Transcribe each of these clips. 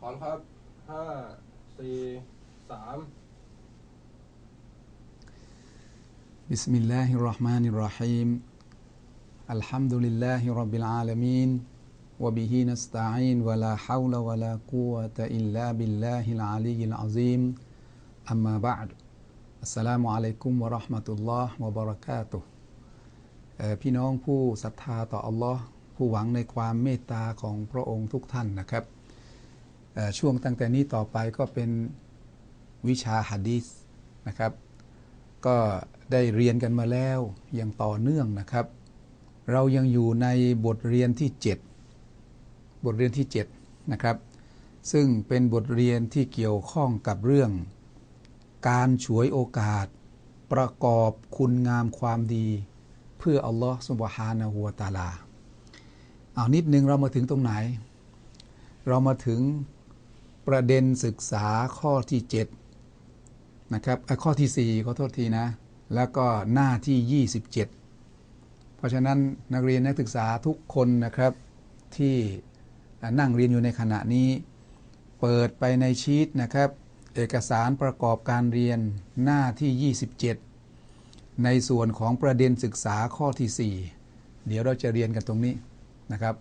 พร้อมครับห้าสี่สาม بسم الله الرحمن الرحيم الحمد لله رب العالمين وبه نستعين ولا حول ولا قوة إلا بالله العلي العظيم أما بعد السلام عليكم ورحمة الله وبركاته เอ่อพี่น้องผู้ศรัทธาต่ออัลลอฮ์ผู้หวังในความเมตตาของพระองค์ทุกท่านนะครับเอ่อ ช่วงตั้งแต่นี้ต่อไปก็เป็นวิชาฮะดีษนะครับ ก็ได้เรียนกันมาแล้วอย่างต่อเนื่องนะครับ เรายังอยู่ในบทเรียนที่ 7 บทเรียนที่7นะครับ ซึ่งเป็นบทเรียนที่เกี่ยวข้องกับเรื่อง การฉวยโอกาส ประกอบคุณงามความดี เพื่ออัลลอฮ์สุบฮานะฮูวตาลา เอานิดนึงเรามาถึงตรงไหน เรามาถึง ประเด็นศึกษาข้อที่7นะครับข้อที่ 4 ขอโทษทีนะ แล้วก็หน้าที่ 27 เพราะฉะนั้นนักเรียนนักศึกษาทุกคนนะครับที่นั่งเรียนอยู่ในขณะนี้ เปิดไปในชีตนะครับ เอกสารประกอบการเรียนหน้าที่ 27 ในส่วนของประเด็นศึกษาข้อที่ 4 เดี๋ยวเราจะเรียนกันตรงนี้นะครับ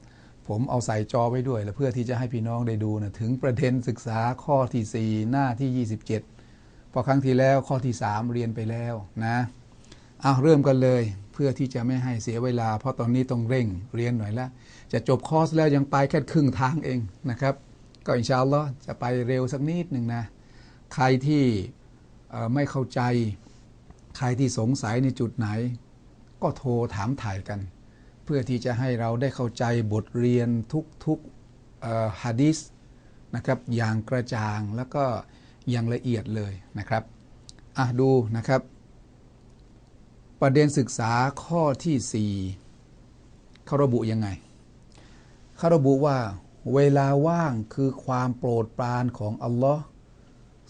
ผมเอาใส่จอไว้ด้วยแล้วเพื่อที่จะให้พี่น้องได้ดูนะถึงประเด็นศึกษาข้อที่ 4 หน้าที่ 27 พอครั้งที่แล้วข้อที่ 3 เรียนไปแล้วนะเอาเริ่มกันเลยเพื่อที่จะไม่ให้เสียเวลา เพราะตอนนี้ต้องเร่งเรียนหน่อยละจะจบคอร์สแล้วยังไปแค่ครึ่งทางเองนะครับ ก็อินชาอัลลอฮ์จะไปเร็วสักนิดหนึ่งนะใครที่ไม่เข้าใจ ใครที่สงสัยในจุดไหน ก็โทรถามถ่ายกัน พื่อที่จะให้เราได้เข้าใจบทเรียนทุกๆฮะดิษนะครับอย่างกระจ่างแล้วก็อย่างละเอียดเลยนะครับอะดูนะครับ ประเด็นศึกษาข้อที่ 4เขาระบุยังไงเขาระบุว่าเวลาว่างคือความโปรดปรานของอัลลอฮ์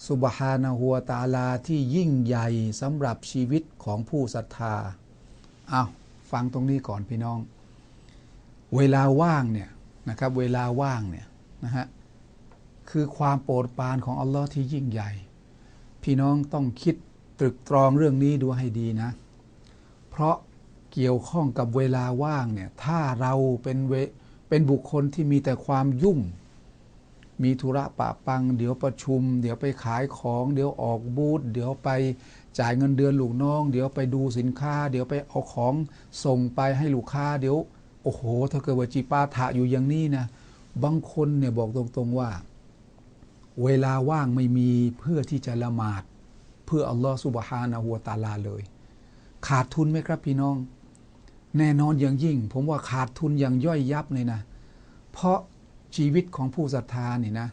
สุบฮานะฮูวตาลาที่ยิ่งใหญ่สำหรับชีวิตของผู้ศรัทธาอ้าว ฟังตรงนี้ก่อนพี่น้อง เวลาว่างเนี่ยนะครับเวลาว่างเนี่ยนะฮะคือความโปรดปรานของอัลลอฮ์ที่ยิ่งใหญ่ พี่น้องต้องคิดตรึกตรองเรื่องนี้ดูให้ดีนะ เพราะเกี่ยวข้องกับเวลาว่างเนี่ยถ้าเราเป็นเวเป็นบุคคลที่มีแต่ความยุ่ง มีธุระปะปัง เดี๋ยวประชุม เดี๋ยวไปขายของ เดี๋ยวออกบูธเดี๋ยวไป จ่ายเงินเดือนลูกน้อง เดี๋ยวไปดูสินค้า เดี๋ยวไปเอาของส่งไปให้ลูกค้าเดี๋ยว โอ้โห ถ้าเกิดว่าจีปาถะอยู่อย่างนี้นะบางคนเนี่ยบอกตรงๆว่า เวลาว่างไม่มีเพื่อที่จะละหมาด เพื่ออัลลอฮฺสุบฮานะฮูวตาลาเลย ขาดทุนไหมครับพี่น้อง แน่นอนอย่างยิ่ง ผมว่าขาดทุนอย่างย่อยยับเลยนะ เพราะชีวิตของผู้ศรัทธาเนี่ยนะ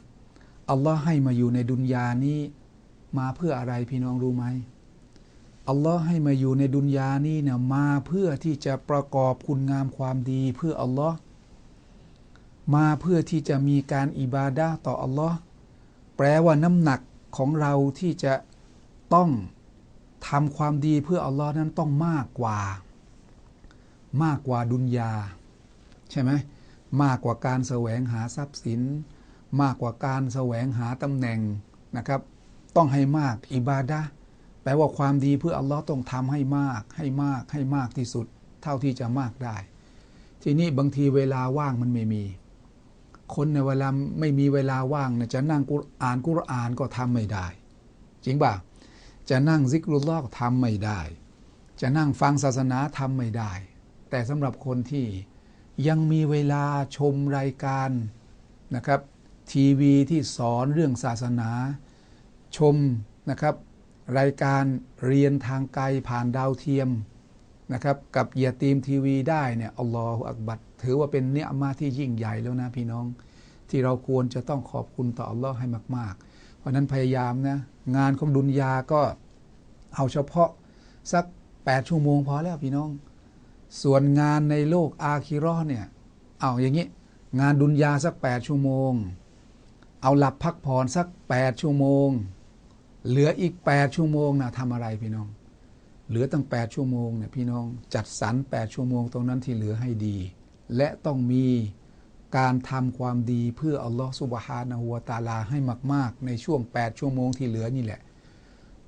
อัลลอฮ์ให้มาอยู่ในดุนยานี้ มาเพื่ออะไรพี่น้องรู้ไหม อัลลอฮ์ให้มาอยู่ในดุนยานี้เนี่ยมาเพื่อที่จะประกอบคุณงามความดีเพื่ออัลลอฮ์มาเพื่อที่จะมีการอิบาดะห์ต่ออัลลอฮ์แปลว่าน้ำหนักของเราที่จะต้องทำความดีเพื่ออัลลอฮ์นั้นต้องมากกว่า มากกว่าดุนยา ใช่ไหมมากกว่าการแสวงหาทรัพย์สิน มากกว่าการแสวงหาตำแหน่งนะครับ ต้องให้มากอิบาดะห์ แปลว่าความดีเพื่ออัลลอฮ์ต้องทำให้มากให้มากให้มากที่สุด เท่าที่จะมากได้ ทีนี้บางทีเวลาว่างมันไม่มี คนในเวลาไม่มีเวลาว่างจะนั่งอ่านกุรอานก็ทำไม่ได้ จริงป่ะจะนั่งซิกรุลลอฮ์ทำไม่ได้ จะนั่งฟังศาสนาทำไม่ได้ แต่สำหรับคนที่ยังมีเวลาชมรายการนะครับ ทีวีที่สอนเรื่องศาสนาชมนะครับ รายการเรียนทางไกลผ่านดาวเทียมนะครับกับเยียตีมทีวีได้เนี่ยอัลลอฮฺอักบัดถือว่าเป็นเนื้อมาที่ยิ่งใหญ่แล้วนะพี่น้อง ที่เราควรจะต้องขอบคุณต่ออัลลอฮ์ให้มาก ๆ เพราะนั้นพยายามนะงานของดุนยาก็เอาเฉพาะสัก 8 ชั่วโมงพอแล้วพี่น้อง ส่วนงานในโลกอาคิรอเนี่ยเอาอย่างนี้ งานดุนยาสัก 8 ชั่วโมง เอาหลับพักผ่อนสัก 8 ชั่วโมง เหลืออีก 8 ชั่วโมงนะทำอะไรพี่น้อง เหลือตั้ง 8 ชั่วโมงเนี่ยพี่น้องจัดสรร 8 ชั่วโมงตรงนั้นที่เหลือให้ดี และต้องมีการทำความดีเพื่ออัลลอฮฺสุบฮานะฮูวตาลาให้มาก ๆ ในช่วง 8 ชั่วโมงที่เหลือนี่แหละ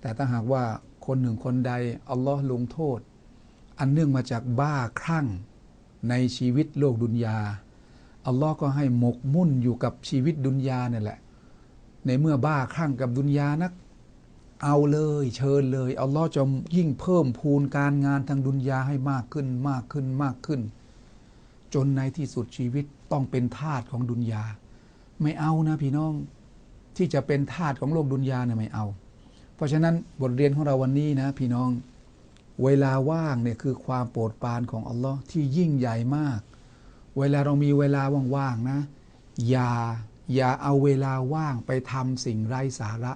แต่ถ้าหากว่าคนหนึ่งคนใดอัลลอฮ์ลงโทษ อันเนื่องมาจากบ้าคลั่งในชีวิตโลกดุนยาอัลลอฮ์ก็ให้หมกมุ่นอยู่กับชีวิตดุนยาเนี่ยแหละ ในเมื่อบ้าคลั่งกับดุนยานัก เอาเลย เชิญเลยอัลลอฮ์จะยิ่งเพิ่มพูนการงานทางดุนยาให้มากขึ้นมากขึ้นมากขึ้น จนในที่สุดชีวิตต้องเป็นทาสของดุนยา ไม่เอานะพี่น้องที่จะเป็นทาสของโลกดุนยาเนี่ยไม่เอา เพราะฉะนั้นบทเรียนของเราวันนี้นะพี่น้อง เวลาว่างเนี่ยคือความโปรดปรานของอัลลอฮ์ที่ยิ่งใหญ่มาก เวลาเรามีเวลาว่างๆนะ อย่าอย่าเอาเวลาว่างไปทำสิ่งไร้สาระ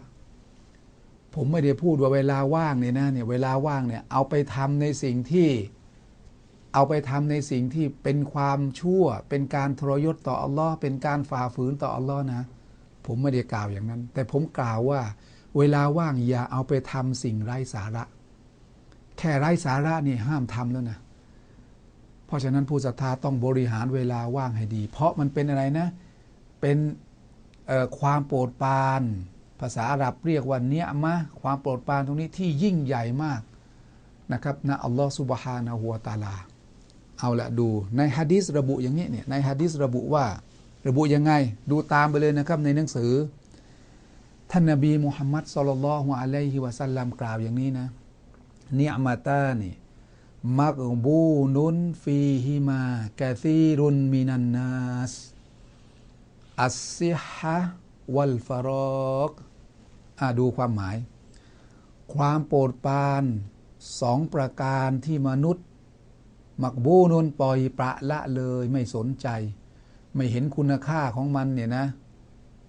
ผมไม่ได้พูดว่าเวลาว่างเนี่ยนะเนี่ยเวลาว่างเนี่ยเอาไปทำในสิ่งที่เอาไปทำในสิ่งที่เป็นความชั่ว เป็นการทรยศต่ออัลลอฮ์เป็นการฝ่าฝืนต่ออัลลอฮ์นะ ผมไม่ได้กล่าวอย่างนั้น แต่ผมกล่าวว่า เวลาว่างอย่าเอาไปทำสิ่งไร้สาระ แค่ไร้สาระนี่ห้ามทำแล้วนะ เพราะฉะนั้นผู้ศรัทธาต้องบริหารเวลาว่างให้ดี เพราะมันเป็นอะไรนะ เป็นความโปรดปราน ภาษาอาหรับเรียกว่าเนียมะความโปรดปรานตรงนี้ที่ยิ่งใหญ่มากนะครับนะอัลลอฮฺสุบฮานะฮูวตาลา เอาละดูในฮะดิษระบุอย่างนี้เนี่ยในฮะดิษระบุว่าระบุยังไง ดูตามไปเลยนะครับในหนังสือ ท่านนบีมุฮัมมัดสุลลัลฮุอะลัยฮิวะสัลลัมกล่าวอย่างนี้นะเนียมาตานี่มักบูนุนฟีฮิมากะซีรุนมินันนัสอัสซิฮะวัลฟารอก ดูความหมาย ความโปรดปรานสองประการที่มนุษย์มักบูนุนปล่อยประละเลยไม่สนใจ ไม่เห็นคุณค่าของมันเนี่ยนะ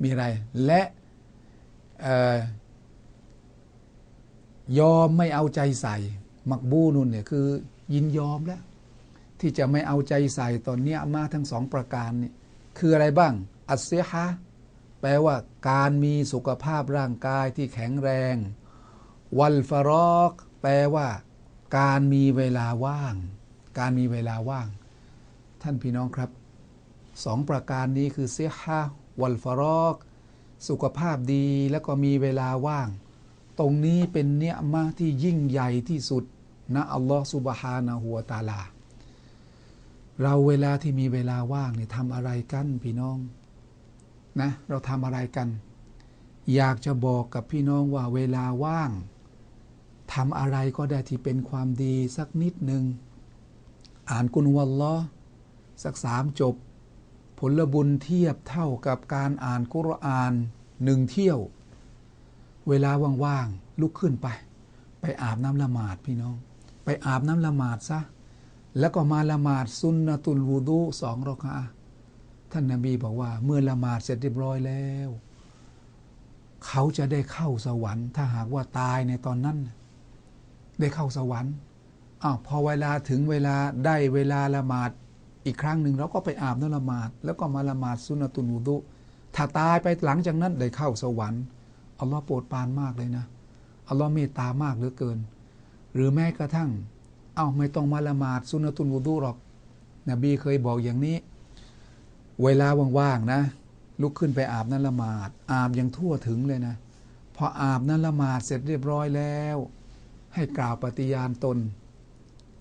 มีอะไร และยอมไม่เอาใจใส่ มักบูนุนเนี่ยคือยินยอมแล้ว ที่จะไม่เอาใจใส่ตอนนี้มาทั้งสองประการนี่คืออะไรบ้าง อัสเซฮะ แปลว่าการมีสุขภาพร่างกายที่แข็งแรง วัลฟารอกแปลว่า การมีเวลาว่าง การมีเวลาว่าง ท่านพี่น้องครับสองประการนี้คือเซฮะวัลฟารอกสุขภาพดีแล้วก็มีเวลาว่าง ตรงนี้เป็นเนื้อมาที่ยิ่งใหญ่ที่สุดนะอัลลอฮฺสุบฮานะหัวตาลา เราเวลาที่มีเวลาว่างเนี่ยทำอะไรกันพี่น้อง นะเราทำอะไรกัน อยากจะบอกกับพี่น้องว่าเวลาว่างทำอะไรก็ได้ที่เป็นความดีสักนิดหนึ่งอ่านกุนวัลลอสักสามจบ ผลบุญเทียบเท่ากับการอ่านกุรอานหนึ่งเที่ยว เวลาว่างๆลุกขึ้นไป ไปอาบน้ำละหมาดพี่น้อง ไปอาบน้ำละหมาดซะแล้วก็มาละหมาดซุนนะตุลวูดูสองรอกา ท่านนาบีบอกว่า เมื่อละหมาดเสร็จเรียบร้อยแล้ว เขาจะได้เข้าสวรรค์ ถ้าหากว่าตายในตอนนั้น ได้เข้าสวรรค์อ้าวพอเวลาถึงเวลาได้เวลาละหมาดอีกครั้งหนึ่งเราก็ไปอาบน้ำละหมาด แล้วก็มาละหมาดซุนตุลวูดูถ้าตายไปหลังจากนั้นได้เข้าสวรรค์อัลลอฮ์โปรดปรานมากเลยนะอัลลอฮ์เมตตามากเหลือเกิน หรือแม้กระทั่ง เอา้าไม่ต้องมาละหมาดสุนตุนูดูหรอก นบีเคยบอกอย่างนี้ เวลาว่างๆนะ ลุกขึ้นไปอาบน้ำละหมาด อาบยังทั่วถึงเลยนะ พออาบน้ำละหมาดเสร็จเรียบร้อยแล้ว ให้กล่าวปฏิญาณตน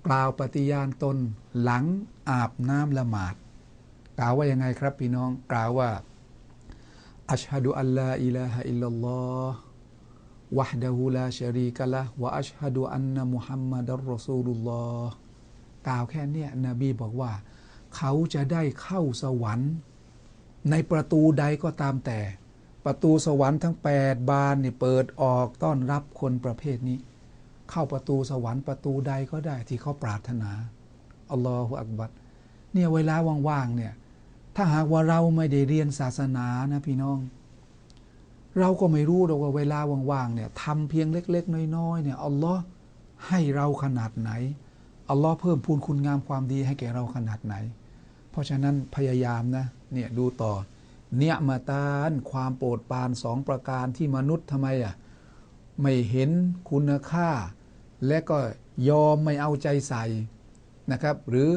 กล่าวปฏิญาณตน หลังอาบน้ำละหมาด กล่าวว่ายังไงครับพี่น้อง กล่าวว่า อัชฮะดุอัลลอฮฺอิลาฮะอิลลัลลอฮ์วะฮดะฮูลาชารีกะละวะอัชฮะดุอันนะมุฮัมมัดอัลรอซูลุลลอฮ์กล่าวแค่นี้นบีบอกว่า เขาจะได้เข้าสวรรค์ ในประตูใดก็ตามแต่ ประตูสวรรค์ทั้งแปดบานนี่เปิดออกต้อนรับคนประเภทนี้ เข้าประตูสวรรค์ประตูใดก็ได้ที่เขาปรารถนาอัลลอฮฺอักบัดเนี่ยเวลาว่างๆเนี่ยถ้าหากว่าเราไม่ได้เรียนศาสนานะพี่น้อง เราก็ไม่รู้หรอกว่าเวลาว่างๆเนี่ยทำเพียงเล็ก ๆ น้อยๆเนี่ยอัลลอฮ์ให้เราขนาดไหนอัลลอฮ์เพิ่มพูนคุณงามความดีให้แก่เราขนาดไหน เพราะฉะนั้นพยายามนะเนี่ยดูต่อ เนี่ยมาตานความโปรดปานสองประการที่มนุษย์ทำไมอะไม่เห็นคุณค่า และก็ยอมไม่เอาใจใส่นะครับ หรือ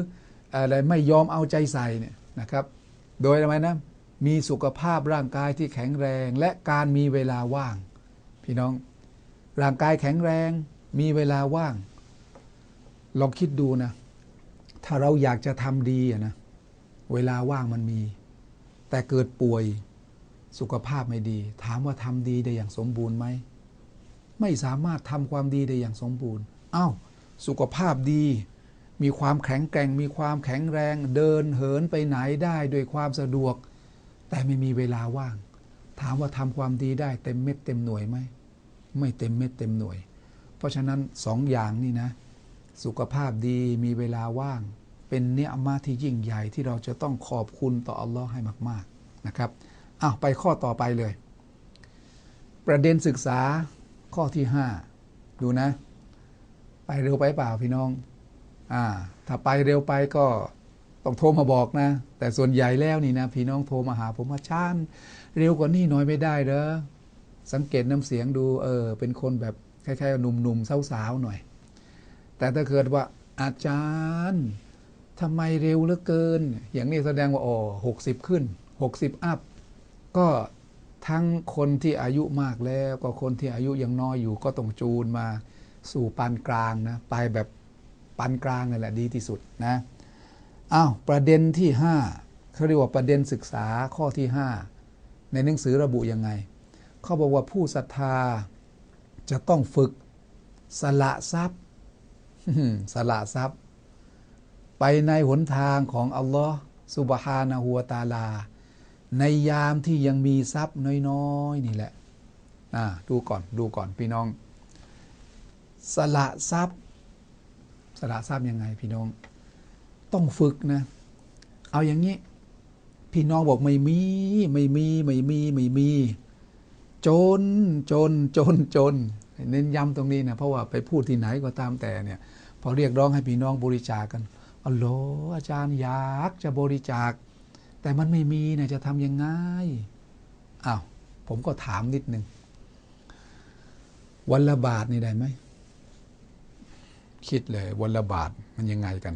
อะไรไม่ยอมเอาใจใส่เนี่ยนะครับ โดยอะไรนะมีสุขภาพร่างกายที่แข็งแรง และการมีเวลาว่าง พี่น้อง ร่างกายแข็งแรงมีเวลาว่าง ลองคิดดูนะ ถ้าเราอยากจะทำดีอะนะ เวลาว่างมันมี แต่เกิดป่วยสุขภาพไม่ดี ถามว่าทำดีได้อย่างสมบูรณ์ไหม ไม่สามารถทำความดีได้อย่างสมบูรณ์อ้าวสุขภาพดี มีความแข็งแกร่ง มีความแข็งแรง เดินเหินไปไหนได้โดยความสะดวก แต่ไม่มีเวลาว่าง ถามว่าทำความดีได้เต็มเม็ดเต็มหน่วยไหม ไม่เต็มเม็ดเต็มหน่วย เพราะฉะนั้นสองอย่างนี่นะ สุขภาพดีมีเวลาว่าง เป็นเนื้อมาที่ยิ่งใหญ่ที่เราจะต้องขอบคุณต่ออัลลอฮ์ให้มาก ๆนะครับอ้าวไปข้อต่อไปเลย ประเด็นศึกษาข้อที่ 5 ดูนะ ไปเร็วไปเปล่าพี่น้องอ่าถ้าไปเร็วไปก็ต้องโทรมาบอกนะ แต่ส่วนใหญ่แล้วนี่นะ พี่น้องโทรมาหาผมว่าชานเร็วกว่านี้น่อยไม่ได้เหรอสังเกตน้ำเสียงดูเออเป็นคนแบบคล้ายๆหนุ่มๆสาวๆหน่อย แต่ถ้าเกิดว่าอาจารย์ ทำไมเร็วเหลือเกิน อย่างนี้แสดงว่าอ๋อหกสิบขึ้นหกสิบอัพ ก็ทั้งคนที่อายุมากแล้ว ก็คนที่อายุยังน้อยอยู่ ก็ต้องจูนมาสู่ปานกลางนะ ไปแบบปานกลางนั่นแหละดีที่สุดนะอ้าวประเด็นที่ห้าเขาเรียกว่าประเด็นศึกษาข้อที่ห้าในหนังสือระบุยังไง เขาบอกว่าผู้ศรัทธาจะต้องฝึกสละทรัพย์สละทรัพย์ ไปในหนทางของอัลลอฮ์สุบฮานะฮูวะตาลา ในยามที่ยังมีทรัพย์น้อยๆ นี่แหละอ่าดูก่อนดูก่อนพี่น้อง สละทรัพย์สละทรัพย์ยังไงพี่น้อง ต้องฝึกนะ เอาอย่างนี้ พี่น้องบอกไม่มี ไม่มี ไม่มี ไม่มี จน จน จน จน เน้นย้ำตรงนี้นะ เพราะว่าไปพูดที่ไหนก็ตามแต่เนี่ย พอเรียกร้องให้พี่น้องบริจาคกัน อ๋อโหอาจารย์อยากจะบริจาค แต่มันไม่มีเนี่ยจะทำยังไงอ้าวผมก็ถามนิดนึง วันละบาทนี่ได้ไหม คิดเลยวันละบาทมันยังไงกัน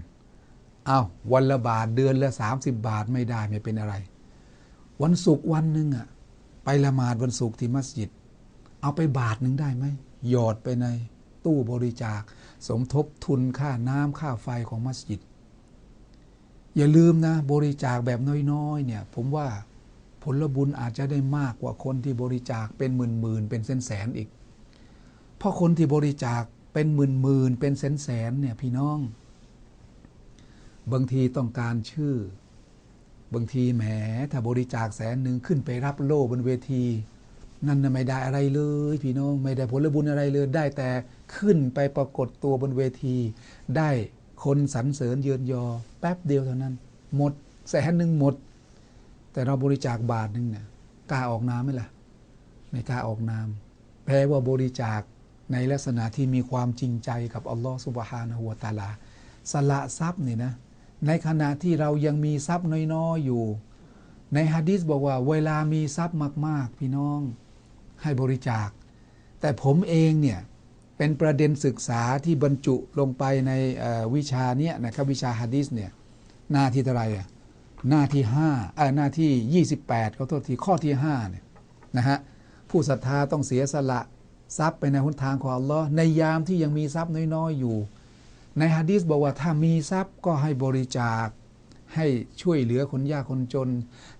อ้าววันละบาทเดือนละสามสิบบาทไม่ได้ไม่เป็นอะไร วันศุกร์วันหนึ่งอะไปละหมาดวันศุกร์ที่มัสยิด เอาไปบาทหนึ่งได้ไหมหยอดไปในตู้บริจาค สมทบทุนค่าน้ำค่าไฟของมัสยิด อย่าลืมนะ บริจาคแบบน้อยๆเนี่ยผมว่าผลบุญอาจจะได้มากกว่าคนที่บริจาคเป็นหมื่นๆเป็นแสนๆอีก เพราะคนที่บริจาคเป็นหมื่นๆเป็นแสนๆเนี่ยพี่น้อง บางทีต้องการชื่อ บางทีแหมถ้าบริจาคแสนหนึ่งขึ้นไปรับโล่บนเวที นั่นไม่ได้อะไรเลย พี่น้องไม่ได้ผลบุญอะไรเลย ได้แต่ขึ้นไปปรากฏตัวบนเวที ได้ คนสรรเสริญเยือนยอ แป๊บเดียวเท่านั้น หมดแสนหนึ่งหมด แต่เราบริจาคบาทหนึ่งเนี่ยกล้าออกนามไหมล่ะไม่กล้าออกนามแปลว่าบริจาคในลักษณะที่มีความจริงใจกับอัลลอฮฺสุบฮานะฮูวตาลา สละทรัพย์นี่นะ ในขณะที่เรายังมีทรัพย์น้อยๆอยู่ ในฮะดีษบอกว่า เวลามีทรัพย์มาก ๆ พี่น้องให้บริจาค แต่ผมเองเนี่ย เป็นประเด็นศึกษาที่บรรจุลงไปในวิชาเนี้ยนะครับวิชาฮะดีษเนี่ยหน้าที่เท่าไหรอะหน้าที่ห้าเออหน้าที่ 28เขาโทษทีข้อที่5เนี่ยนะฮะผู้ศรัทธาต้องเสียสละทรัพย์ไปในหนทางของอัลลอฮ์ในยามที่ยังมีทรัพย์น้อยๆอยู่ ในฮะดีษบอกว่าถ้ามีทรัพย์ก็ให้บริจาค ให้ช่วยเหลือคนยากคนจน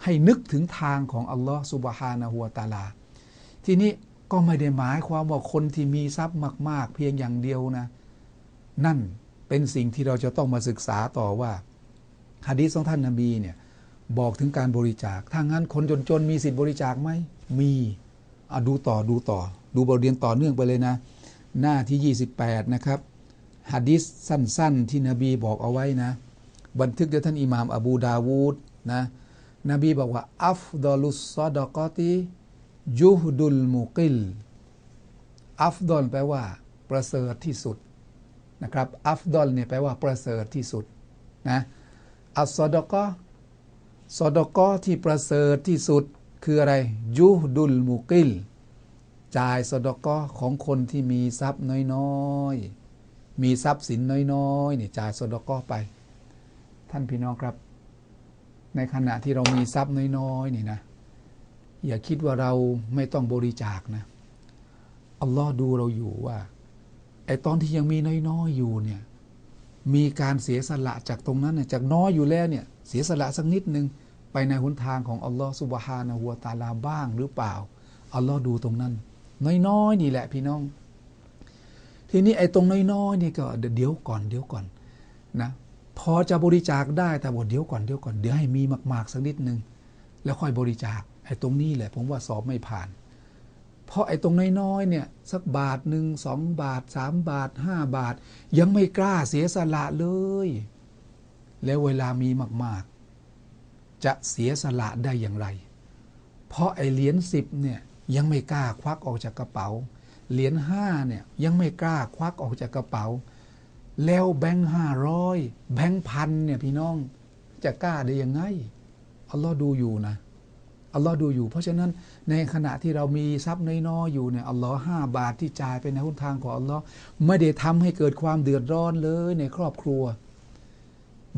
ให้นึกถึงทางของอัลลอฮ์สุบฮานะฮูวตาลา ทีนี้ ก็ไม่ได้หมายความว่าคนที่มีทรัพย์มาก ๆ เพียงอย่างเดียวนะ นั่นเป็นสิ่งที่เราจะต้องมาศึกษาต่อว่าฮะดีษของท่านนาบีเนี่ยบอกถึงการบริจาค ถ้างั้นคนจนๆมีสิทธิ์บริจาคไหม มีเอาดูต่อดูต่อ ดูบทเรียนต่อเนื่องไปเลยนะ หน้าที่ 28 นะครับฮะดิษสั้น ๆ ที่นบีบอกเอาไว้นะ บันทึกโดยท่านอิหม่ามอบูดาวูดนะ นบีบอกว่า อัฟดอลุสซอดกอติ ยุฮดุลมุกิล อัฟดอลแปลว่า ประเสริฐที่สุดนะครับ อัฟดอลเนี่ยแปลว่าประเสริฐที่สุดนะ อัสซอดกอซอดกอที่ประเสริฐที่สุดคืออะไร ยุฮดุลมุกิล จ่ายสดกอของคนที่มีทรัพย์น้อยๆ มีทรัพย์สินน้อยๆนี่จ่ายสดกอไป ท่านพี่น้องครับ ในขณะที่เรามีทรัพย์น้อยๆนี่นะ อย่าคิดว่าเราไม่ต้องบริจาคนะอัลลอฮ์ดูเราอยู่ว่าไอตอนที่ยังมีน้อยๆอยู่เนี่ยมีการเสียสละจากตรงนั้นน่ะจากน้อยอยู่แล้วเนี่ยเสียสละสักนิดหนึ่งไปในหนทางของอัลลอฮ์สุบฮานะฮูวตาลาบ้างหรือเปล่าอัลลอฮ์ดูตรงนั้น น้อยๆนี่แหละพี่น้อง ทีนี้ไอ้ตรงน้อยๆนี่ก็เดี๋ยวก่อนเดี๋ยวก่อนนะพอจะบริจาคได้แต่บอกเดี๋ยวก่อนเดี๋ยวก่อนเดี๋ยวให้มีมาก ๆ สักนิดหนึ่งแล้วค่อยบริจาค ไอ้ตรงนี้แหละผมว่าสอบไม่ผ่าน เพราะไอ้ตรงน้อยๆเนี่ยสักบาทหนึ่งสองบาทสามบาทห้าบาท ยังไม่กล้าเสียสละเลย แล้วเวลามีมาก ๆ จะเสียสละได้อย่างไร เพราะไอ้เหรียญสิบเนี่ยยังไม่กล้าควักออกจากกระเป๋า เหรียญห้าเนี่ยยังไม่กล้าควักออกจากกระเป๋า แล้วแบงค์ห้าร้อยแบงค์พันเนี่ยพี่น้องจะกล้าได้ยังไงอัลลอฮ์ดูอยู่นะ อัลลอฮ์ดูอยู่ เพราะฉะนั้นในขณะที่เรามีทรัพย์น้อยๆอยู่เนี่ยอัลลอฮ์ห้าบาทที่จ่ายไปในหนทางของอัลลอฮ์ไม่ได้ทำให้เกิดความเดือดร้อนเลยในครอบครัว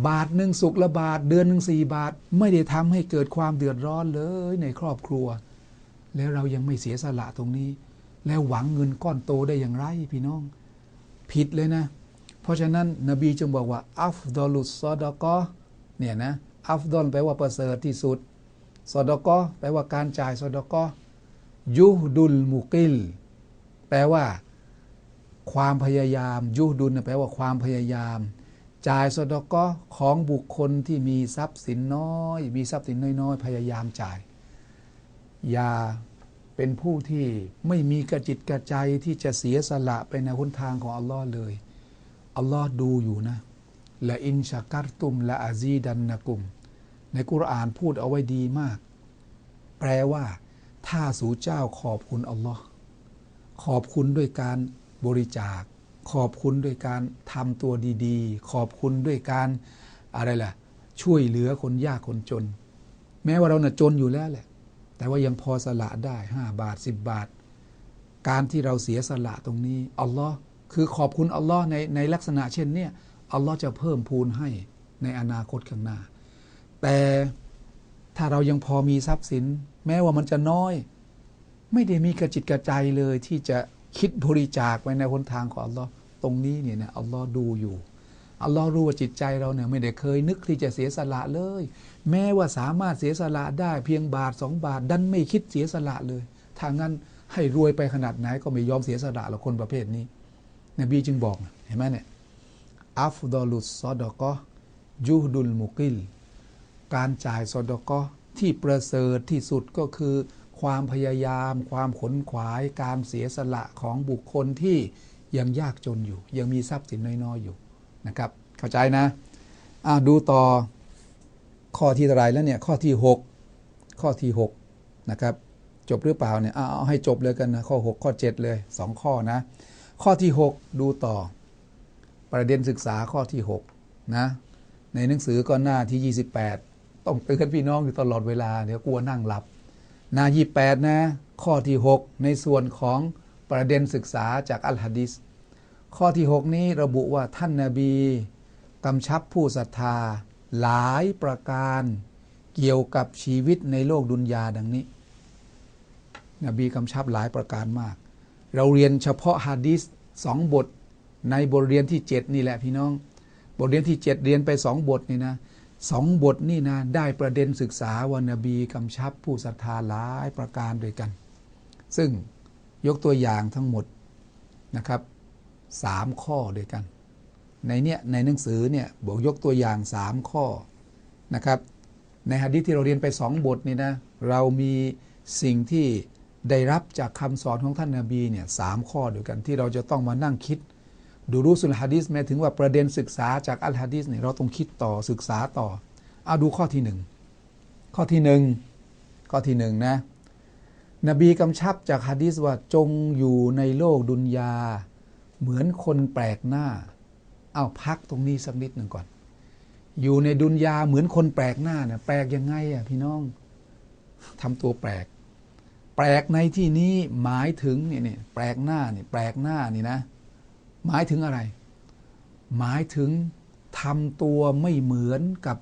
บาทหนึ่งสุกละบาท เดือนหนึ่งสี่บาท ไม่ได้ทำให้เกิดความเดือดร้อนเลยในครอบครัว แล้วเรายังไม่เสียสละตรงนี้ แล้วหวังเงินก้อนโตได้อย่างไรพี่น้อง ผิดเลยนะ เพราะฉะนั้นนบีจึงบอกว่าอัฟดอลุสซอดกอเนี่ยนะอัฟดอลแปลว่าประเสริฐที่สุด ซอดกอแปลว่าการจ่ายซอดกอยุดุลมุกิล แปลว่า ความพยายาม ยุดุลแปลว่าความพยายาม จ่ายซอดกอของบุคคลที่มีทรัพย์สินน้อย มีทรัพย์สินน้อยๆ พยายามจ่าย อย่าเป็นผู้ที่ไม่มีกระจิตกระใจที่จะเสียสละไปในหนทางของอัลลอฮ์เลยอัลลอฮ์ดูอยู่นะ และอินชากัรตุมละอาซีดันนะกุม ในกุรอานพูดเอาไว้ดีมาก แปลว่าถ้าสู่เจ้าขอบคุณอัลลอฮ์ขอบคุณด้วยการบริจาค ขอบคุณด้วยการทำตัวดีๆ ขอบคุณด้วยการอะไรล่ะ ช่วยเหลือคนยากคนจน แม้ว่าเราน่ะจนอยู่แล้วแหละ แต่ว่ายังพอสละได้ห้าบาทสิบบาท การที่เราเสียสละตรงนี้อัลลอฮ์คือขอบคุณอัลลอฮ์ในในลักษณะเช่นเนี้ยอัลลอฮ์จะเพิ่มพูนให้ในอนาคตข้างหน้า แต่ถ้าเรายังพอมีทรัพย์สิน แม้ว่ามันจะน้อย ไม่ได้มีกระจิตกระใจเลยที่จะคิดบริจาคไปในหนทางของอัลลอฮ์ตรงนี้เนี่ยนะอัลลอฮ์ดูอยู่อัลลอฮ์รู้ว่าจิตใจเราเนี่ยไม่ได้เคยนึกที่จะเสียสละเลย แม้ว่าสามารถเสียสละได้เพียงบาทสองบาท ดันไม่คิดเสียสละเลยถ้างั้นให้รวยไปขนาดไหนก็ไม่ยอมเสียสละหรอกคนประเภทนี้นบีจึงบอกเห็นไหมเนี่ยอัฟดอลุสซอดกอยูฮดุลมุกิล การจ่ายซอดกอที่ประเสริฐที่สุดก็คือ ความพยายาม ความขนขวาย การเสียสละของบุคคลที่ยังยากจนอยู่ ยังมีทรัพย์สินน้อยๆอยู่นะครับ เข้าใจนะอ่าดูต่อข้อที่เท่าไรแล้วเนี่ยข้อที่ 6 ข้อที่6นะครับจบหรือเปล่าเนี่ยเอาเอาให้จบเลยกันนะข้อ 6 ข้อ 7 เลย 2 ข้อนะ ข้อที่ 6 ดูต่อ ประเด็นศึกษาข้อที่6นะในหนังสือก็หน้าที่ 28 ต้องเตือนพี่น้องอยู่ตลอดเวลาเดี๋ยวกลัวนั่งหลับหน้า28 นะ ข้อที่ 6 ในส่วนของประเด็นศึกษาจากอัลฮะดิษข้อที่ 6 นี้ระบุว่าท่านนาบีกำชับผู้ศรัทธา หลายประการเกี่ยวกับชีวิตในโลกดุนยาดังนี้ นบีกำชับหลายประการมาก เราเรียนเฉพาะฮะดิษสองบทในบทเรียนที่ 7 นี่แหละพี่น้อง บทเรียนที่ 7 เรียนไปสองบทนี่นะ สองบทนี่นะได้ประเด็นศึกษาวานบีกำชับผู้ศรัทธาหลายประการด้วยกัน ซึ่งยกตัวอย่างทั้งหมดนะครับสามข้อด้วยกัน ในเนี้ยในหนังสือเนี่ยบอกยกตัวอย่างสามข้อนะครับ ในฮะดิษที่เราเรียนไปสองบทนี่นะเรามีสิ่งที่ได้รับจากคำสอนของท่านนาบีเนี่ยสามข้อด้วยกันที่เราจะต้องมานั่งคิด ดูรู้สุลฮะดิษแม้ถึงว่าประเด็นศึกษาจากอัลฮะดิษเนี่ยเราต้องคิดต่อศึกษาต่อเอาดูข้อที่หนึ่งข้อที่หนึ่งข้อที่หนึ่งนะนบีกำชับจากฮะดิษว่าจงอยู่ในโลกดุนยา เหมือนคนแปลกหน้า เอาพักตรงนี้สักนิดหนึ่งก่อน อยู่ในดุนยาเหมือนคนแปลกหน้าเนี่ยแปลกยังไงอะพี่น้องทำตัวแปลก แปลกในที่นี้หมายถึงเนี่ยเนี่ยแปลกหน้าเนี่ยแปลกหน้านี่นะ หมายถึงอะไร หมายถึงทำตัวไม่เหมือนกับ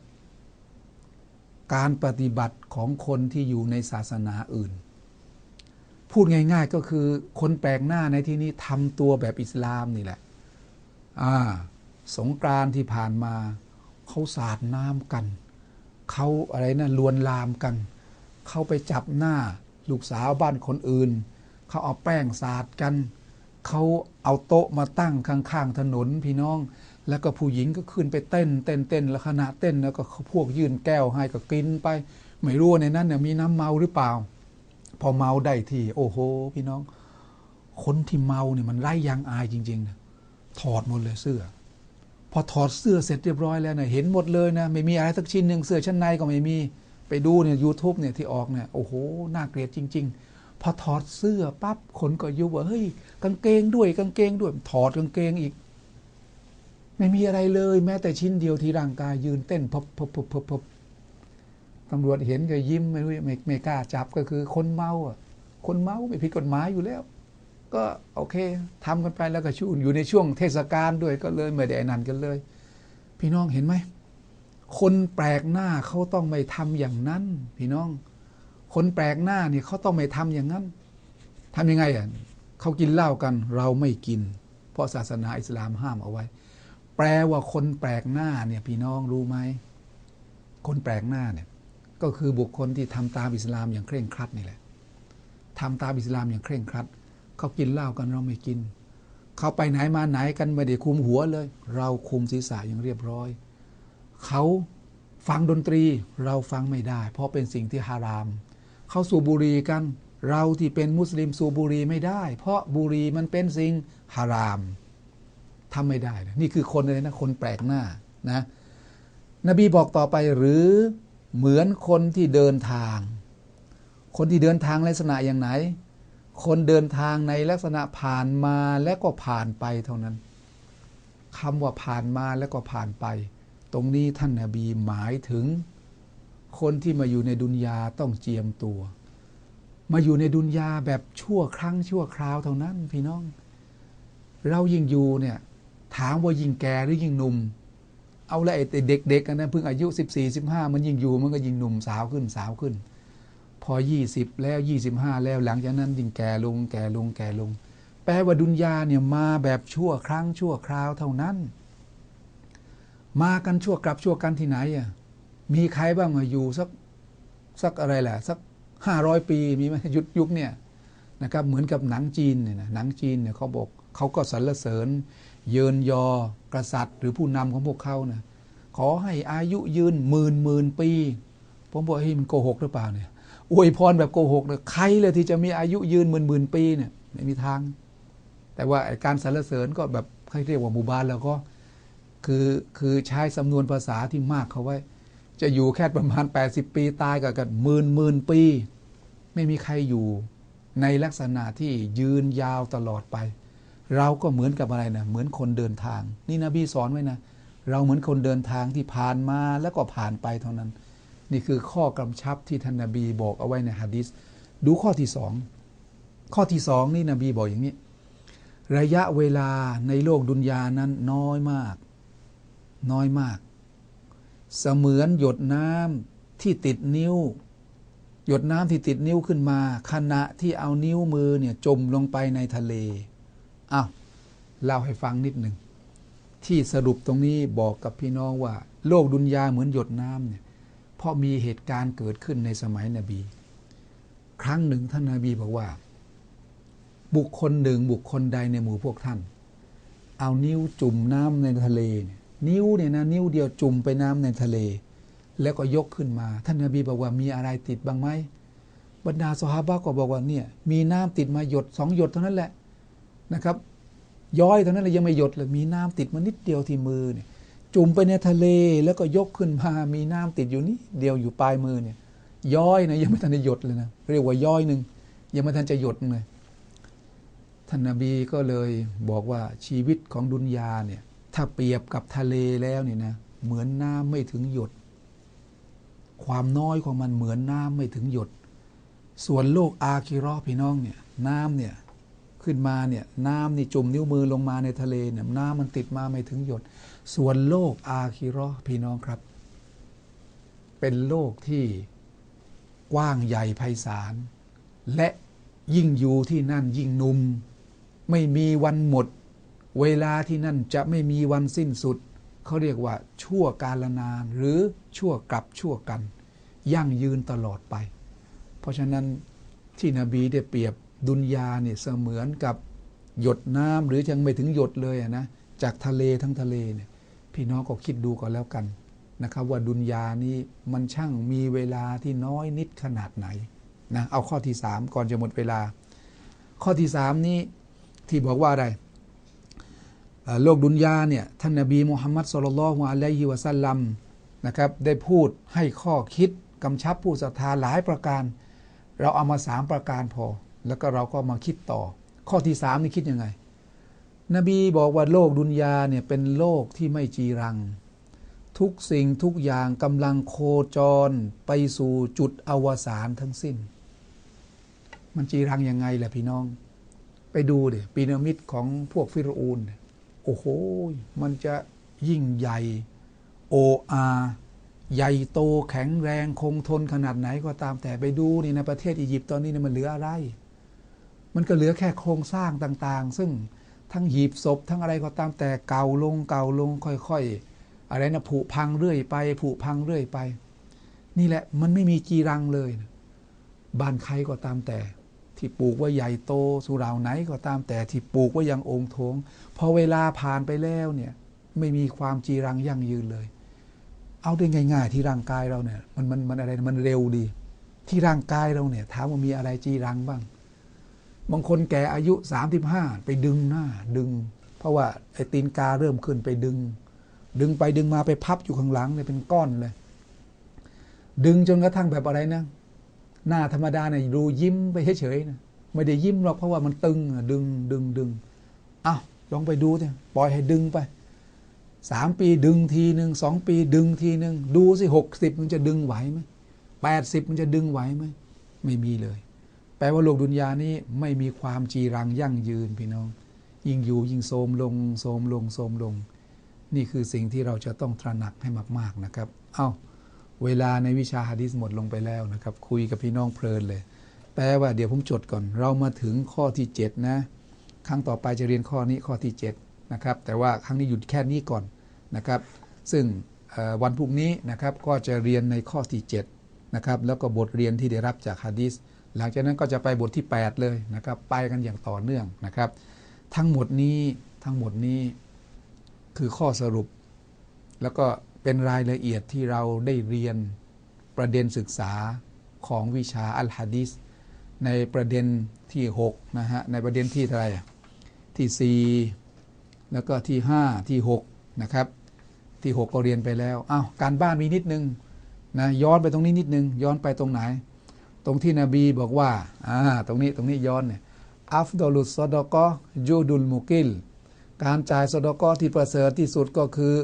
การปฏิบัติของคนที่อยู่ในศาสนาอื่น พูดง่าย ๆก็คือคนแปลกหน้าในที่นี้ทำตัวแบบอิสลามนี่แหละอ่าสงกรานต์ที่ผ่านมาเขาสาดน้ำกันเขาอะไรนะลวนลามกัน เขาไปจับหน้า ลูกสาวบ้านคนอื่น เขาเอาแป้งสาดกัน เขาเอาโต๊ะมาตั้งข้างๆถนนพี่น้อง แล้วก็ผู้หญิงก็ขึ้นไปเต้นเต้นเต้นแล้วขณะเต้นแล้วก็พวกยื่นแก้วให้ก็กินไป ไม่รู้ในนั้นเนี่ยมีน้ำเมาหรือเปล่า พอเมาได้ที่โอ้โห พี่น้อง คนที่เมาเนี่ยมันไร้ยางอายจริงๆนะถอดหมดเลยเสื้อ พอถอดเสื้อเสร็จเรียบร้อยแล้วเนี่ยเห็นหมดเลยนะไม่มีอะไรสักชิ้นหนึ่งเสื้อชั้นในก็ไม่มีไปดูเนี่ยยูทูบเนี่ยที่ออกเนี่ยโอ้โหน่าเกลียดจริง ๆ พอถอดเสื้อปั๊บคนก็ยุบว่าเฮ้ยกางเกงด้วยกางเกงด้วยถอดกางเกงอีก ไม่มีอะไรเลย แม้แต่ชิ้นเดียวที่ร่างกายยืนเต้นพบพบพบพบพบตำรวจเห็นก็ยิ้มไม่รู้ไม่ไม่กล้าจับก็คือคนเมาอะ คนเมาไม่ผิดกฎหมายอยู่แล้ว ก็โอเคทำกันไปแล้วก็ช่วงอยู่ในช่วงเทศกาลด้วยก็เลยไม่ได้นันกันเลย พี่น้องเห็นไหมคนแปลกหน้าเขาต้องไม่ทำอย่างนั้น พี่น้อง คนแปลกหน้าเนี่ยเขาต้องไม่ทำอย่างนั้นทำยังไงอะเขากินเหล้ากันเราไม่กิน เพราะศาสนาอิสลามห้ามเอาไว้ แปลว่าคนแปลกหน้าเนี่ยพี่น้องรู้ไหมคนแปลกหน้าเนี่ยก็คือบุคคลที่ทำตามอิสลามอย่างเคร่งครัดนี่แหละทำตามอิสลามอย่างเคร่งครัดเขากินเหล้ากันเราไม่กินเขาไปไหนมาไหนกันไม่ได้คุมหัวเลย เราคุมศีรษะอย่างเรียบร้อยเขาฟังดนตรีเราฟังไม่ได้ เพราะเป็นสิ่งที่ฮาราม เขาสูบบุหรี่กัน เราที่เป็นมุสลิมสูบบุหรี่ไม่ได้ เพราะบุหรี่มันเป็นสิ่งฮารามทำไม่ได้นะนี่คือคนเลยนะคนแปลกหน้านะนบีบอกต่อไปหรือเหมือนคนที่เดินทาง คนที่เดินทางลักษณะอย่างไหน คนเดินทางในลักษณะผ่านมาและก็ผ่านไปเท่านั้นคำว่าผ่านมาแล้วก็ผ่านไป ตรงนี้ท่านนาบีหมายถึง คนที่มาอยู่ในดุนยาต้องเจียมตัว มาอยู่ในดุนยาแบบชั่วครั้งชั่วคราวเท่านั้น พี่น้อง เรายิ่งอยู่เนี่ย ถามว่ายิ่งแก่หรือยิ่งหนุ่ม เอาละไอ้เด็กๆกันนะเพิ่งอายุ 14 15 มันยิ่งอยู่มันก็ยิ่งหนุ่มสาวขึ้นสาวขึ้น พอ 20 แล้ว 25 แล้วหลังจากนั้นยิ่งแก่ลงแก่ลงแก่ลง แปลว่าดุนยาเนี่ยมาแบบชั่วครั้งชั่วคราวเท่านั้น มากันชั่วกลับชั่วกันที่ไหนอะ มีใครบ้างอะอยู่สักสักอะไรแหละสักห้าร้อยปีมีไหมยุคยุคเนี่ยนะครับเหมือนกับหนังจีนเนี่ยนะหนังจีนเนี่ยเขาบอกเขาก็สรรเสริญ เยินยอกษัตริย์ หรือผู้นำของพวกเขานะขอให้อายุยืนหมื่นหมื่นปี ผมบอกเฮ้ยมันโกหกหรือเปล่าเนี่ยอวยพรแบบโกหกเนี่ยใครเลยที่จะมีอายุยืนหมื่นหมื่นปีเนี่ยไม่มีทาง แต่ว่าการสรรเสริญก็แบบเขาเรียกว่าหมู่บ้านแล้วก็คือคือใช้สำนวนภาษาที่มากเขาไว้ จะอยู่แค่ประมาณ 80 ปีตายกับกันหมื่นหมื่นปี ไม่มีใครอยู่ในลักษณะที่ยืนยาวตลอดไป เราก็เหมือนกับอะไรนะเหมือนคนเดินทาง นี่นบีสอนไว้นะ เราเหมือนคนเดินทางที่ผ่านมาแล้วก็ผ่านไปเท่านั้น นี่คือข้อกำชับที่ท่านนบีบอกเอาไว้ในฮะดิษดูข้อที่สองข้อที่สองนี่นบีบอกอย่างนี้ ระยะเวลาในโลกดุนยานั้นน้อยมาก น้อยมาก เสมือนหยดน้ำที่ติดนิ้ว หยดน้ำที่ติดนิ้วขึ้นมา ขณะที่เอานิ้วมือเนี่ยจมลงไปในทะเลอ้าวเล่าให้ฟังนิดหนึ่งที่สรุปตรงนี้บอกกับพี่น้องว่า โลกดุนยาเหมือนหยดน้ำเนี่ยเพราะมีเหตุการณ์เกิดขึ้นในสมัยนบี ครั้งหนึ่งท่านนาบีบอกว่า บุคคลหนึ่งบุคคลใดในหมู่พวกท่าน เอานิ้วจุ่มน้ำในทะเลเนี่ย นิ้วเนี่ยนะนิ้วเดียวจุ่มไปน้ำในทะเล แล้วก็ยกขึ้นมา ท่านนบีบอกว่ามีอะไรติดบ้างไหมบรรดาสหาบะก็บอกว่าเนี่ยมีน้ำติดมาหยดสองหยดเท่านั้นแหละนะครับ ย้อยเท่านั้นเลยยังไม่หยดเลยมีน้ำติดมานิดเดียวที่มือเนี่ยจุ่มไปในทะเลแล้วก็ยกขึ้นมา มีน้ำติดอยู่นี่เดียวอยู่ปลายมือเนี่ยย้อยนะยังไม่ทันจะหยดเลยนะเรียกว่าย้อยหนึ่งยังไม่ทันจะหยดเลยท่านนบีก็เลยบอกว่าชีวิตของดุนยาเนี่ย ถ้าเปรียบกับทะเลแล้วเนี่ยนะเหมือนน้ำไม่ถึงหยด ความน้อยของมันเหมือนน้ำไม่ถึงหยด ส่วนโลกอาคิรอพี่น้องเนี่ยน้ำเนี่ยขึ้นมาเนี่ยน้ำนี่จุ่มนิ้วมือลงมาในทะเลเนี่ยน้ำมันติดมาไม่ถึงหยด ส่วนโลกอาคิรอพี่น้องครับ เป็นโลกที่กว้างใหญ่ไพศาลและยิ่งอยู่ที่นั่นยิ่งนุ่ม ไม่มีวันหมด เวลาที่นั่นจะไม่มีวันสิ้นสุด เขาเรียกว่าชั่วกาลนาน หรือชั่วกลับชั่วกัน ยั่งยืนตลอดไป เพราะฉะนั้นที่นบีได้เปรียบดุนยาเนี่ยเสมือนกับหยดน้ำหรือยังไม่ถึงหยดเลยนะจากทะเลทั้งทะเลเนี่ยพี่น้องก็คิดดูก่อนแล้วกันนะครับ ว่าดุนยานี้มันช่างมีเวลาที่น้อยนิดขนาดไหนนะเอาข้อที่สามก่อนจะหมดเวลา ข้อที่สามนี้ที่บอกว่าอะไร โลกดุนยาเนี่ยท่านนบีมุฮัมมัดสุลลัลฮุอะลัยฮิวะสัลลัมนะครับได้พูดให้ข้อคิดกำชับผู้ศรัทธาหลายประการ เราเอามาสามประการพอ แล้วก็เราก็มาคิดต่อ ข้อที่สามนี่คิดยังไง นบีบอกว่าโลกดุนยาเนี่ยเป็นโลกที่ไม่จีรัง ทุกสิ่งทุกอย่างกำลังโคจรไปสู่จุดอวสานทั้งสิ้น มันจีรังยังไงแหละพี่น้อง ไปดูเดี๋ยปีระมิดของพวกฟิรูนเนี่ย โอ้โห มันจะยิ่งใหญ่โออาใหญ่โตแข็งแรงคงทนขนาดไหนก็ตามแต่ไปดูนี่ในประเทศอียิปต์ตอนนี้เนี่ยมันเหลืออะไร มันก็เหลือแค่โครงสร้างต่างๆ ซึ่งทั้งหีบศพทั้งอะไรก็ตามแต่เก่าลงเก่าลงค่อยๆ อะไรนะผุพังเรื่อยไปผุพังเรื่อยไป นี่แหละมันไม่มีจีรังเลยนะบ้านใครก็ตามแต่ ที่ปลูกว่าใหญ่โตสุราไหนก็ตามแต่ที่ปลูกว่ายังองค์โถงพอเวลาผ่านไปแล้วเนี่ยไม่มีความจีรังยั่งยืนเลย เอาได้ง่าย ๆ ที่ร่างกายเราเนี่ยมันมันมันอะไรมันเร็วดี ที่ร่างกายเราเนี่ยถามว่ามีอะไรจีรังบ้าง บางคนแก่อายุ 35 ไปดึงหน้าดึง เพราะว่าไอ้ตีนกาเริ่มขึ้นไปดึง ดึงไปดึงมาไปพับอยู่ข้างหลังเนี่ยเป็นก้อนเลย ดึงจนกระทั่งแบบอะไรนะ หน้าธรรมดาเนี่ยดูยิ้มไปเฉยๆนะไม่ได้ยิ้มหรอกเพราะว่ามันตึงดึงดึงดึงอ้าวลองไปดูสิปล่อยให้ดึงไปสามปีดึงทีหนึ่งสองปีดึงทีหนึ่งดูสิหกสิบมันจะดึงไหวไหมแปดสิบมันจะดึงไหวไหมไม่มีเลย แปลว่าโลกดุนยานี้ไม่มีความจีรังยั่งยืนพี่น้อง ยิ่งอยู่ยิ่งโทมลงโทมลงโทมลง นี่คือสิ่งที่เราจะต้องตระหนักให้มาก ๆนะครับ เอา้า เวลาในวิชาฮะดิษหมดลงไปแล้วนะครับ คุยกับพี่น้องเพลินเลย แปลว่าเดี๋ยวผมจดก่อน เรามาถึงข้อที่ 7 นะ ครั้งต่อไปจะเรียนข้อนี้ข้อที่7นะครับ แต่ว่าครั้งนี้หยุดแค่นี้ก่อนนะครับ ซึ่งวันพรุ่งนี้นะครับก็จะเรียนในข้อที่7นะครับ แล้วก็บทเรียนที่ได้รับจากฮะดิษหลังจากนั้นก็จะไปบทที่ 8 เลยนะครับ ไปกันอย่างต่อเนื่องนะครับ ทั้งหมดนี้ทั้งหมดนี้คือข้อสรุป แล้วก็ เป็นรายละเอียดที่เราได้เรียนประเด็นศึกษาของวิชาอัลฮะดิษในประเด็นที่6นะฮะในประเด็นที่เท่าไรที่ 4 แล้วก็ที่ 5 ที่6นะครับที่ 6 ก็เรียนไปแล้วอ้าวการบ้านมีนิดนึงนะย้อนไปตรงนี้นิดนึง ย้อนไปตรงไหน ตรงที่นบีบอกว่าอ่าตรงนี้ตรงนี้ย้อนเนี่ยอัฟดอลุสซอดอกอยูดุลมุกิล การจ่ายสดกอที่ประเสริฐที่สุดก็คือ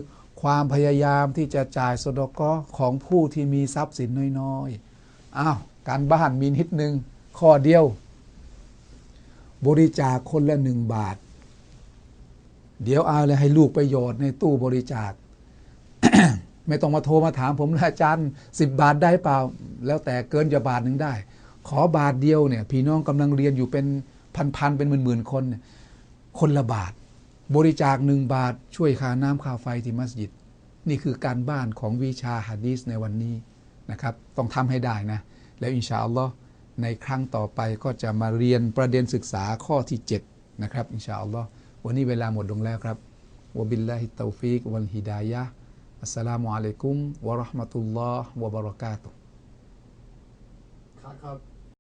ความพยายามที่จะจ่ายสดกอของผู้ที่มีทรัพย์สินน้อยๆ อ้าว การบ้านมีนิดนึง ข้อเดียว บริจาคคนละหนึ่งบาท เดี๋ยวเอาเลยให้ลูกไปโยชน์ในตู้บริจาค ไม่ต้องมาโทรมาถามผมนะอาจารย์สิบบาทได้เปล่า แล้วแต่เกินจะบาทหนึ่งได้ ขอบาทเดียวเนี่ย พี่น้องกำลังเรียนอยู่เป็นพันๆเป็นหมื่นๆคน คนละบาท บริจาคหนึ่งบาทช่วยค่าน้ำค่าไฟที่มัสยิด นี่คือการบ้านของวิชาฮะดีสในวันนี้นะครับ ต้องทำให้ได้นะ แล้วอินชาอัลลอฮ์ในครั้งต่อไปก็จะมาเรียนประเด็นศึกษาข้อที่ 7 นะครับ อินชาอัลลอฮ์วันนี้เวลาหมดลงแล้วครับวบิลลาฮิตตอฟิกวัลฮิดายะอัสสลามุอะลัยกุมวะราะห์มะตุลลอฮ์วะบะเราะกาตุครับ